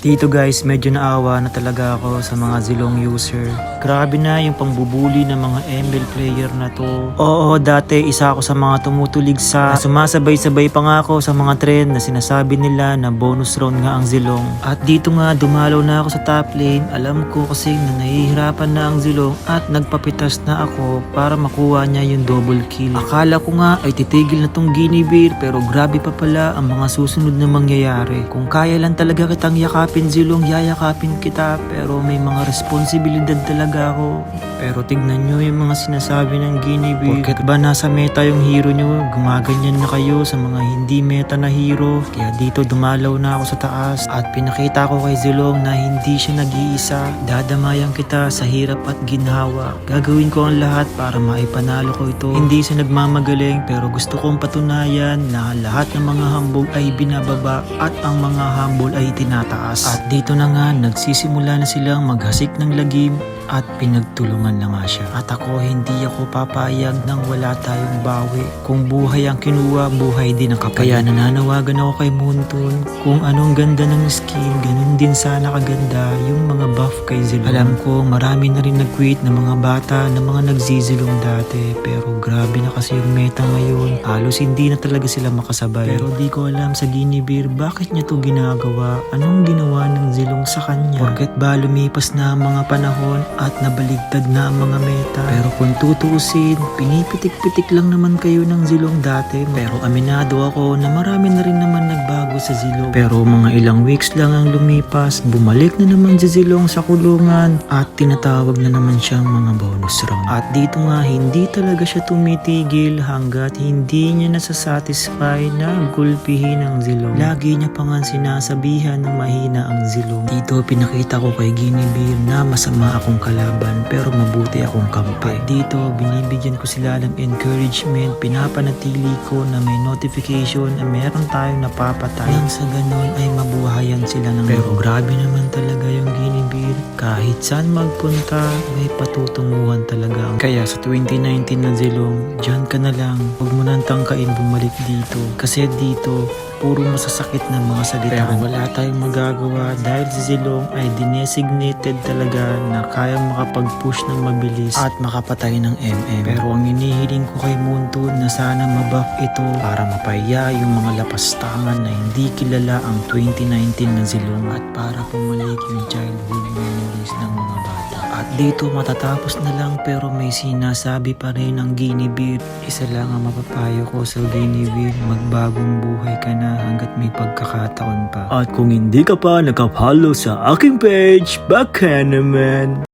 Dito guys, medyo naawa na talaga ako sa mga Zilong user. Grabe na yung pangbubuli ng mga ML player na to. Oo, dati isa ako sa mga tumutulig sa sumasabay-sabay pa nga ako sa mga trend na sinasabi nila na bonus round nga ang Zilong. At dito nga dumalaw na ako sa top lane. Alam ko kasi na nahihirapan na ang Zilong at nagpapitas na ako para makuha niya yung double kill. Akala ko nga ay titigil na tong Guinevere pero grabe pa pala ang mga susunod na mangyayari. Kung kaya lang talaga kitang yakapin Zilong, yayakapin kita pero may mga responsibilidad talaga ako. Pero tignan nyo yung mga sinasabi ng Guinevere. Porket ba nasa meta yung hero nyo, gumaganyan na kayo sa mga hindi meta na hero. Kaya dito dumalaw na ako sa taas at pinakita ko kay Zilong na hindi siya nag-iisa. Dadamayan kita sa hirap at ginhawa. Gagawin ko ang lahat para maipanalo ko ito. Hindi siya nagmamagaling pero gusto kong patunayan na lahat ng mga hambog ay binababa at ang mga humble ay tinataas. At dito na nga nagsisimula na silang maghasik ng lagim at pinagtulungan na nga siya. At ako hindi ako papayag nang wala tayong bawi. Kung buhay ang kinuha, buhay din ang kapalit. Kaya nananawagan ako kay Moonton kung anong ganda ng skin, ganun din sana kaganda yung mga buff kay Zilong. Alam ko marami na rin nag-quit na mga bata na mga nagzizilong dati pero grabe na kasi yung meta ngayon. Halos hindi na talaga sila makasabay. Pero di ko alam sa Guinevere bakit niya to ginagawa? Anong ginawa ng Zilong sa kanya? Porket ba lumipas na mga panahon at nabaligtad na ang mga meta. Pero kung tutuusin, pinipitik-pitik lang naman kayo ng Zilong dati. Pero aminado ako na marami na rin naman nagbago sa Zilong. Pero mga ilang weeks lang ang lumipas, bumalik na naman si Zilong sa kulungan at tinatawag na naman siyang mga bonus round. At dito nga, hindi talaga siya tumitigil hanggat hindi niya nasasatisfy na gulpihin ang Zilong. Lagi niya pa nga sinasabihan ng mahina ang Zilong. Dito pinakita ko kay Guinevere na masama akong kalaban pero mabuti akong kampi. At dito binibigyan ko sila ng encouragement, pinapanatili ko na may notification na meron tayong napapatay. Nang sa ganon ay mabuhayan sila ng Pero grabe naman talaga yung Guinevere. Kahit saan magpunta, may patutunguhan talaga. Kaya sa 2019 na Zilong, dyan ka na lang. Huwag mo nang tangkain bumalik dito. Kasi dito, puro masasakit na mga salita. Pero wala tayong magagawa dahil si Zilong ay designated talaga na kayang makapag-push ng mabilis at makapatay ng MM. Pero ang inihiling ko kay Moonton na sana mabuff ito para mapaya yung mga lapastangan na hindi kilala ang 2019 na Zilong at para pumalik yung childhood memories ng mga bata. At dito matatapos na lang pero may sinasabi pa rin ang Guinevere. Isa lang ang mapapayo ko sa Guinevere, magbagong buhay ka na hanggat may pagkakataon pa. At kung hindi ka pa nakapalo sa aking page, baka naman.